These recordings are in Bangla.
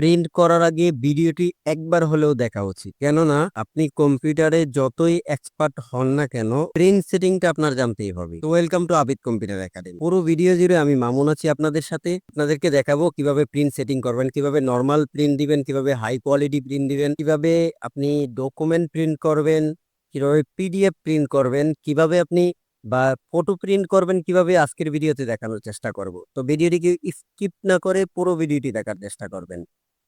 প্রিন্ট করার আগে ভিডিওটি একবার হলেও দেখা উচিত। কেননা, আপনি কম্পিউটারে যতই এক্সপার্ট হন না কেন প্রিন্ট সেটিংটা আপনার জানতেই হবে। তো welcome to Abid computer academy পুরো ভিডিও জুড়ে আমি মামুন আছি আপনাদের সাথে। আপনাদেরকে দেখাবো কীভাবে প্রিন্ট সেটিং করবেন, কীভাবে নর্মাল প্রিন্ট দিবেন, কীভাবে হাই কোয়ালিটি প্রিন্ট দিবেন, কীভাবে আপনি ডকুমেন্ট প্রিন্ট করবেন, কীভাবে পিডিএফ প্রিন্ট করবেন, কীভাবে আপনি বা ফটো প্রিন্ট করবেন, কীভাবে আজকের ভিডিওতে দেখানোর চেষ্টা করব। তো ভিডিওটিকে স্কিপ না করে পুরো ভিডিওটি দেখার চেষ্টা করবেন।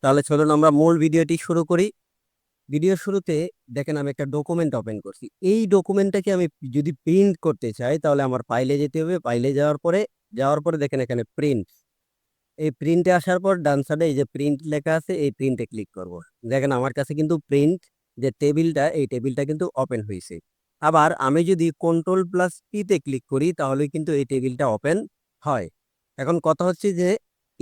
তাহলে চলুন আমরা মূল ভিডিওটি শুরু করি। ভিডিও শুরুতে দেখেন আমি একটা ডকুমেন্ট ওপেন করছি। এই ডকুমেন্টটাকে আমি যদি প্রিন্ট করতে চাই, তাহলে আমার ফাইলে যেতে হবে। ফাইলে যাওয়ার পরে যাওয়ার পরে দেখেন এখানে প্রিন্ট এই প্রিন্টে আসার পর ডান সাইডে এই যে প্রিন্ট লেখা আছে, এই প্রিন্টে ক্লিক করব। দেখেন আমার কাছে কিন্তু প্রিন্ট যে টেবিলটা এই টেবিলটা কিন্তু ওপেন হয়েছে। আবার আমি যদি কন্ট্রোল প্লাস পিতে ক্লিক করি তাহলে কিন্তু এই টেবিলটা ওপেন হয়। এখন কথা হচ্ছে যে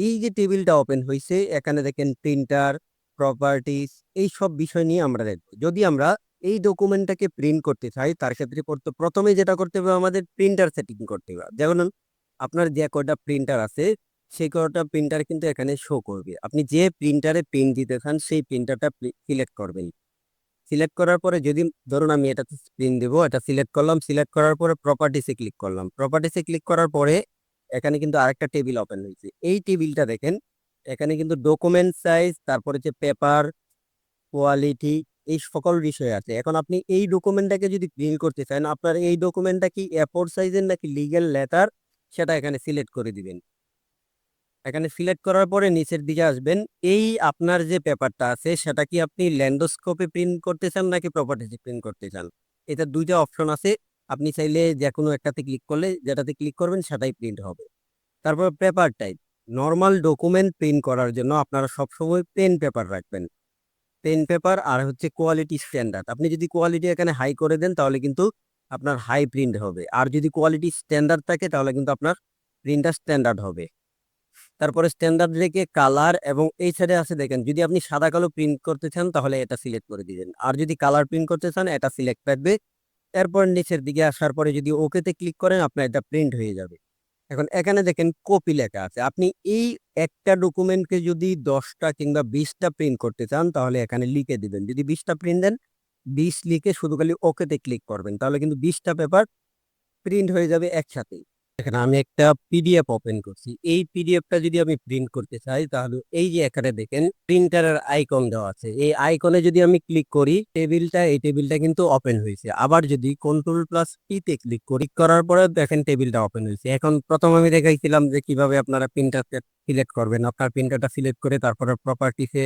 এই যে টেবিলটা ওপেন হয়েছে এখানে দেখেন প্রিন্টার প্রপার্টিস এই সব বিষয় নিয়ে আমরা দেখব। যদি আমরা এই ডকুমেন্টটাকে প্রিন্ট করতে চাই, তার ক্ষেত্রে প্রথ- প্রথমে যেটা করতে হবে, আমাদের প্রিন্টার সেটিং করতে হবে। যেমন আপনার যে কয়টা প্রিন্টার আছে, সেই কয়টা প্রিন্টার কিন্তু এখানে শো করবে। আপনি যে প্রিন্টারে প্রিন্ট দিতে চান, সেই প্রিন্টারটা সিলেক্ট করবেন। সিলেক্ট করার পরে যদি, ধরুন আমি এটাতে প্রিন্ট দেবো, এটা সিলেক্ট করলাম সিলেক্ট করার পরে প্রপার্টিসে ক্লিক করলাম। প্রপার্টিসে ক্লিক করার পরে এখানে কিন্তু আরেকটা টেবিল ওপেন হয়েছে। এই টেবিলটা দেখেন, এখানে কিন্তু ডকুমেন্ট সাইজ তারপরে যে পেপার কোয়ালিটি এই সকল বিষয় আছে। এখন আপনি এই ডকুমেন্টটাকে যদি প্রিন্ট করতে চান, আপনার এই ডকুমেন্টটা কি এফোর সাইজের নাকি লিগেল লেটার সেটা এখানে সিলেক্ট করে দিবেন। এখানে সিলেক্ট করার পরে নিচের দিকে আসবেন। এই আপনার যে পেপারটা আছে, সেটা কি আপনি ল্যান্ডোস্কোপে প্রিন্ট করতে চান নাকি প্রপার্টিতে প্রিন্ট করতে চান? এটা দুইটা অপশন আছে। আপনি চাইলে যে কোনো একটাতে ক্লিক করলে যেটাতে ক্লিক করবেন সেটাই প্রিন্ট হবে। তারপর paper type normal document print করার জন্য আপনারা সবসময় পেন পেপার রাখবেন। পেন পেপার আর হচ্ছে কোয়ালিটি স্ট্যান্ডার্ড আপনি যদি কোয়ালিটি এখানে হাই করে দেন তাহলে কিন্তু আপনার হাই প্রিন্ট হবে। আর যদি কোয়ালিটি স্ট্যান্ডার্ড থাকে তাহলে কিন্তু আপনার প্রিন্টার স্ট্যান্ডার্ড হবে। তারপরে স্ট্যান্ডার্ড রেখে কালার এবং এই সাইডে আছে দেখেন, যদি আপনি সাদা কালো প্রিন্ট করতে চান তাহলে এটা সিলেক্ট করে দিবেন। আর যদি কালার প্রিন্ট করতে চান, এটা সিলেক্ট থাকবে এরপর নিচের দিকে আসার পরে যদি ওকেতে ক্লিক করেন, আপনার এটা প্রিন্ট হয়ে যাবে। এখন এখানে দেখেন কপি লেখা আছে। আপনি এই একটা ডকুমেন্টকে যদি দশটা কিংবা বিশটা প্রিন্ট করতে চান, তাহলে এখানে লিখে দিবেন। যদি বিশটা প্রিন্ট দেন, বিশ লিখে শুধু খালি ওকেতে ক্লিক করবেন। তাহলে কিন্তু বিশটা পেপার প্রিন্ট হয়ে যাবে একসাথেই। এখানে আমি একটা পিডিএফ ওপেন করছি। এই পিডিএফটা যদি আমি প্রিন্ট করতে চাই, তাহলে এই যে এখানে দেখেন প্রিন্টারের আইকন দেওয়া আছে। এই আইকনে যদি আমি ক্লিক করি টেবিলটা এই টেবিলটা কিন্তু ওপেন হয়েছে। আবার যদি কন্ট্রোল প্লাস পিতে ক্লিক করি করার পরে দেখেন টেবিলটা ওপেন হয়েছে। এখন প্রথম আমি দেখাইছিলাম যে কীভাবে আপনারা প্রিন্টারকে সিলেক্ট করবেন। আপনার প্রিন্টারটা সিলেক্ট করে তারপরে প্রপার্টিসে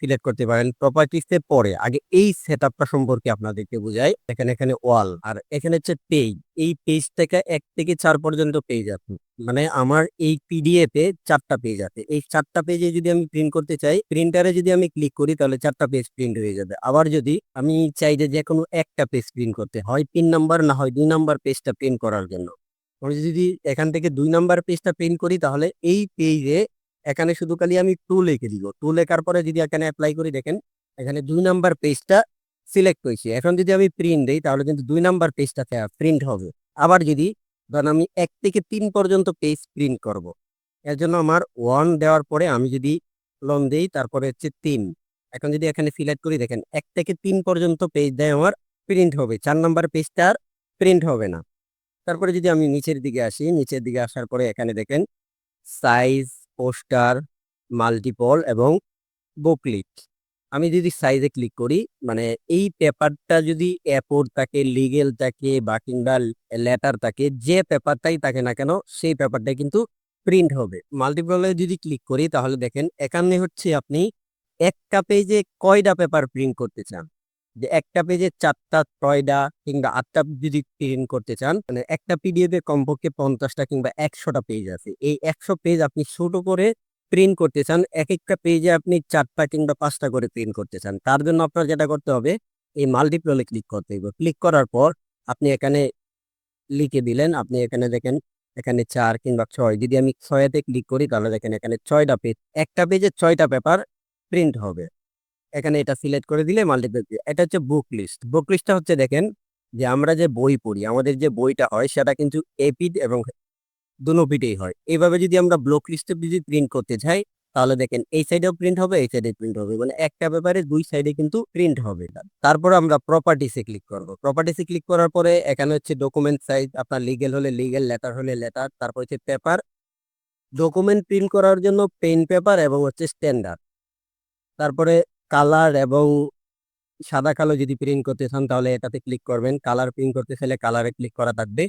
সিলেক্ট করতে পারেন প্রপার্টিসে পরে। আগে এই সেট সম্পর্কে আপনাদেরকে বুঝাই। এখানে এখানে ওয়াল আর এখানে হচ্ছে পেজ এই পেজ থেকে এক থেকে চার পর্যন্ত পেজ আছে। মানে আমার এই পিডিএফ এ চারটা পেজ আছে। এই চারটা পেজে যদি আমি প্রিন্ট করতে চাই প্রিন্টারে যদি আমি ক্লিক করি, তাহলে চারটা পেজ প্রিন্ট হয়ে যাবে। আবার যদি আমি চাই যে যে কোনো একটা পেজ প্রিন্ট করতে, হয় তিন নাম্বার না হয় দুই নাম্বার পেজটা প্রিন্ট করার জন্য। আমি যদি এখান থেকে দুই নাম্বার পেজটা প্রিন্ট করি, তাহলে এই পেজে এখানে শুধু খালি আমি টু লিখে দিব। টু লেখার পরে যদি এখানে অ্যাপ্লাই করি, দেখেন, এখানে দুই নাম্বার পেজটা সিলেক্ট হয়েছে। এখন যদি আমি প্রিন্ট দিই, তাহলে কিন্তু দুই নাম্বার পেজটা প্রিন্ট হবে। আবার যদি ধরেন আমি এক থেকে তিন পর্যন্ত পেজ প্রিন্ট করব। এর জন্য আমার ওয়ান দেওয়ার পরে আমি যদি লন দিই, তারপরে হচ্ছে তিন। এখন যদি এখানে সিলেক্ট করি, দেখেন, এক থেকে তিন পর্যন্ত পেজ দেয় আমার প্রিন্ট হবে। চার নাম্বার পেজটা আর প্রিন্ট হবে না। তারপরে যদি আমি নিচের দিকে আসি, নিচের দিকে আসার পরে এখানে দেখেন সাইজ পোস্টার, মাল্টিপল এবং বুকলিট। আমি যদি সাইজে ক্লিক করি মানে এই পেপারটা যদি অ্যাপোর থাকে, লিগেল থাকে বা কিংবা লেটার থাকে, যে পেপারটাই থাকে না কেন, সেই পেপারটা কিন্তু প্রিন্ট হবে। মাল্টিপলে যদি ক্লিক করি, তাহলে দেখেন, এখানে হচ্ছে আপনি একটা পেজে কয়টা পেপার প্রিন্ট করতে চান। যে একটা পেজে চারটা, ছয়টা কিংবা আটটা যদি প্রিন্ট করতে চান মানে একটা পিডিএফ এ কমপক্ষে পঞ্চাশটা কিংবা একশোটা পেজ আছে। এই একশো পেজ আপনি ছোট করে প্রিন্ট করতে চান এক একটা পেজে আপনি চারটা কিংবা পাঁচটা করে প্রিন্ট করতে চান। তার জন্য আপনার যেটা করতে হবে, এই মাল্টিপ্লে ক্লিক করতে হবে। ক্লিক করার পর আপনি এখানে লিখে দিলেন, আপনি এখানে দেখেন, এখানে চার কিংবা ছয়, যদি আমি ছয়াতে ক্লিক করি তাহলে দেখেন এখানে ছয়টা পেজ একটা পেজে ছয়টা পেপার প্রিন্ট হবে। এখানে এটা সিলেক্ট করে দিলে মাল্টিপ্লে এটা হচ্ছে বুক লিস্ট বুক লিস্টটা হচ্ছে দেখেন যে আমরা যে বই পড়ি, আমাদের যে বইটা হয় সেটা কিন্তু এপিড এবং দুনো পিঠেই হয়। এইভাবে যদি আমরা ব্লক লিস্টে যদি প্রিন্ট করতে চাই তাহলে দেখেন এই সাইডেও প্রিন্ট হবে, এই সাইডে প্রিন্ট হবে। মানে একটা পেপারে দুই সাইডে কিন্তু প্রিন্ট হবে। তারপর আমরা প্রপার্টিসে ক্লিক করব। প্রপার্টিসে ক্লিক করার পরে এখানে হচ্ছে ডকুমেন্ট সাইজ আপনার লিগেল হলে লিগেল লেটার হলে লেটার তারপর হচ্ছে পেপার ডকুমেন্ট প্রিন্ট করার জন্য পেন পেপার এবং হচ্ছে স্ট্যান্ডার্ড তারপরে কালার এবং সাদা কালো যদি প্রিন্ট করতে চান, তাহলে এটাতে ক্লিক করবেন। কালার প্রিন্ট করতে চাইলে কালারে ক্লিক করা থাকবে।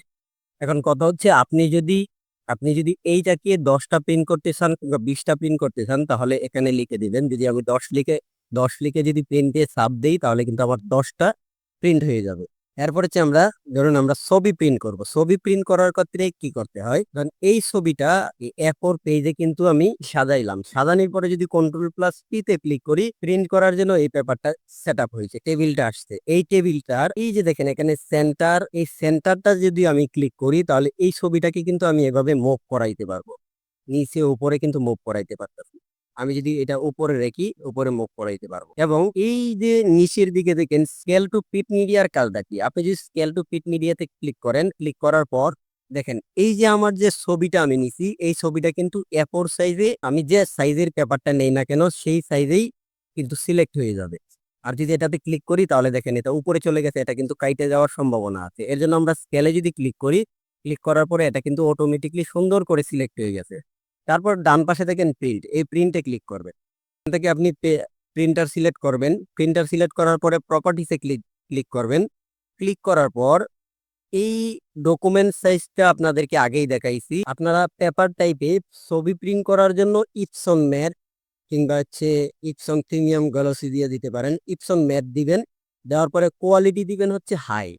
এখন কথা হচ্ছে, আপনি যদি আপনি যদি এইটাকে দশটা প্রিন্ট করতে চান কিংবা বিশটা প্রিন্ট করতে চান, তাহলে এখানে লিখে দিবেন। যদি আমি দশ লিখে দশ লিখে যদি প্রিন্টে সাপ দিই, তাহলে কিন্তু আমার দশটা প্রিন্ট হয়ে যাবে। এরপর হচ্ছে আমরা ধরুন আমরা ছবি প্রিন্ট করব। ছবি প্রিন্ট করার ক্ষেত্রে কি করতে হয়? ধরুন এই ছবিটা এফোর পেজে কিন্তু আমি সাজাইলাম। সাজানোর পরে যদি কন্ট্রোল প্লাস পি তে ক্লিক করি প্রিন্ট করার জন্য এই পেপারটা সেট আপ হয়েছে টেবিলটা আসছে। এই টেবিলটার এই যে দেখেন এখানে সেন্টার এই সেন্টারটা যদি আমি ক্লিক করি, তাহলে এই ছবিটাকে কিন্তু আমি এভাবে মুভ করাইতে পারব। নিচে উপরে কিন্তু মুভ করাইতে পারতেছি। আমি যদি এটা উপরে রেখি উপরে মুখ করাইতে পারব। এবং এই যে নিচের দিকে দেখেন স্কেল টু পিট মিডিয়ার কাজটা কি? আপনি যদি স্কেল টু পিট মিডিয়াতে ক্লিক করেন ক্লিক করার পর দেখেন, এই যে আমার যে ছবিটা আমি নিছি, এই ছবিটা কিন্তু এফোর সাইজে আমি যে সাইজের পেপারটা নেই না কেন, সেই সাইজেই কিন্তু সিলেক্ট হয়ে যাবে। আর যদি এটাতে ক্লিক করি, তাহলে দেখেন এটা উপরে চলে গেছে, এটা কিন্তু কাইটে যাওয়ার সম্ভাবনা আছে। এর জন্য আমরা স্কেলে যদি ক্লিক করি ক্লিক করার পরে এটা কিন্তু অটোমেটিকলি সুন্দর করে সিলেক্ট হয়ে গেছে। তারপর ডান পাশে দেখেন প্রিন্ট এই প্রিন্টে ক্লিক করবেন। এখান থেকে আপনি প্রিন্টার সিলেক্ট করবেন। প্রিন্টার সিলেক্ট করার পরে প্রপার্টিসে ক্লিক ক্লিক করবেন। ক্লিক করার পর এই ডকুমেন্ট সাইজটা আপনাদেরকে আগেই দেখাইছি। আপনারা পেপার টাইপে ছবি প্রিন্ট করার জন্য ইপসন ম্যাট কিংবা হচ্ছে ইপসন প্রিমিয়াম গ্যালাসি দিয়ে দিতে পারেন। ইপসন ম্যাট দিবেন, দেওয়ার পরে কোয়ালিটি দিবেন হচ্ছে হাই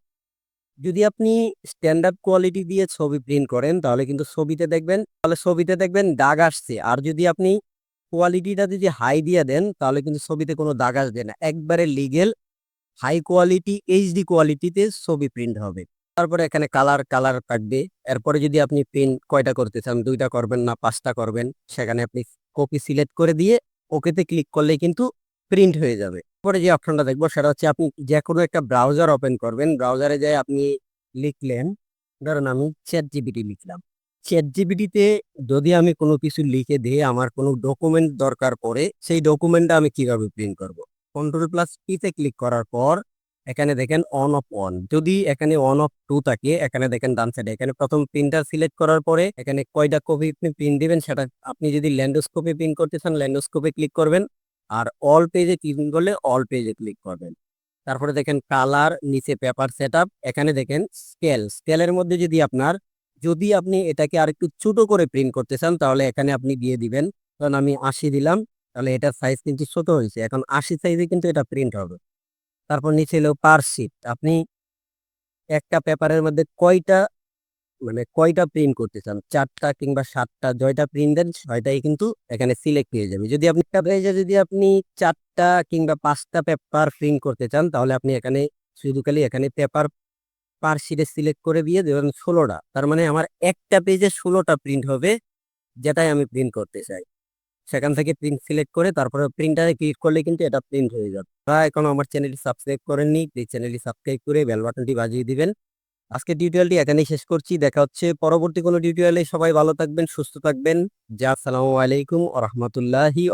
যদি আপনি স্ট্যান্ডার্ড কোয়ালিটি দিয়ে ছবি প্রিন্ট করেন, তাহলে কিন্তু ছবিতে দেখবেন, তাহলে ছবিতে দেখবেন দাগ আসছে। আর যদি আপনি কোয়ালিটিটা যদি হাই দিয়ে দেন, তাহলে কিন্তু ছবিতে কোনো দাগ আসবে না। একবারে লিগেল হাই কোয়ালিটি এইচডি কোয়ালিটিতে ছবি প্রিন্ট হবে। তারপরে এখানে কালার কালার কাটবে। এরপরে যদি আপনি প্রিন্ট কয়টা করতে চান, দুইটা করবেন না, পাঁচটা করবেন, সেখানে আপনি কপি সিলেক্ট করে দিয়ে ওকেতে ক্লিক করলে কিন্তু প্রিন্ট হয়ে যাবে। পরে যে অপশনটা দেখব সেটা হচ্ছে আপনি যে কোনো একটা ব্রাউজার ওপেন করবেন। ব্রাউজারে যাই আপনি লিখলেন, ধরেন আমি চ্যাট জিবিটি লিখলাম। চ্যাট জিবিটিতে যদি আমি কোনো কিছু লিখে দিয়ে আমার কোনো ডকুমেন্ট দরকার পড়ে, সেই ডকুমেন্টটা আমি কীভাবে প্রিন্ট করব? কন্ট্রোল প্লাস পিতে ক্লিক করার পর, এখানে দেখেন অন অফ ওয়ান যদি এখানে অন অফ টু থাকে, এখানে দেখেন ডান সাইডে এখানে প্রথম প্রিন্টার সিলেক্ট করার পরে, এখানে কয়টা কপি আপনি প্রিন্ট দিবেন সেটা আপনি যদি ল্যান্ডোস্কোপে প্রিন্ট করতে চান ল্যান্ডোস্কোপে ক্লিক করবেন। আর অল পেজে ক্লিক করলে অল পেজে ক্লিক করবেন। তারপরে দেখেন কালার নিচে পেপার সেট এখানে দেখেন স্কেল স্কেলের মধ্যে যদি আপনার, যদি আপনি এটাকে আর একটু ছোট করে প্রিন্ট করতে চান, তাহলে এখানে আপনি দিয়ে দিবেন। কারণ আমি আশি দিলাম, তাহলে এটার সাইজ কিন্তু ছোট হয়েছে। এখন আশি সাইজে কিন্তু এটা প্রিন্ট হবে। তারপর নিচে এলো পার শিট আপনি একটা পেপারের মধ্যে কয়টা মানে কয়টা প্রিন্ট করতে চান? চারটা কিংবা সাতটা, জয়টা প্রিন্ট দেন, ছয়টাই কিন্তু এখানে সিলেক্ট হয়ে যাবে। যদি আপনি পেজে যদি আপনি চারটা কিংবা পাঁচটা পেপার প্রিন্ট করতে চান, তাহলে আপনি এখানে শুধু খালি এখানে পেপার পার শিটে সিলেক্ট করে দিয়ে দেবেন ষোলোটা, তার মানে আমার একটা পেজে ষোলোটা প্রিন্ট হবে, যেটাই আমি প্রিন্ট করতে চাই। সেখান থেকে প্রিন্ট সিলেক্ট করে তারপরে প্রিন্টারে ক্লিক করলে কিন্তু এটা প্রিন্ট হয়ে যাবে। তারা এখন আমার চ্যানেলটি সাবস্ক্রাইব করেননি প্লিজ চ্যানেলটি সাবস্ক্রাইব করে বেল বাটনটি বাজিয়ে দিবেন। আজকে টিউটোরিয়ালটি এখানেই শেষ করছি। দেখা হচ্ছে পরবর্তী কোনো টিউটোরিয়ালে সবাই ভালো থাকবেন, সুস্থ থাকবেন। যা আসসালামু আলাইকুম ও রহমতুল্লাহি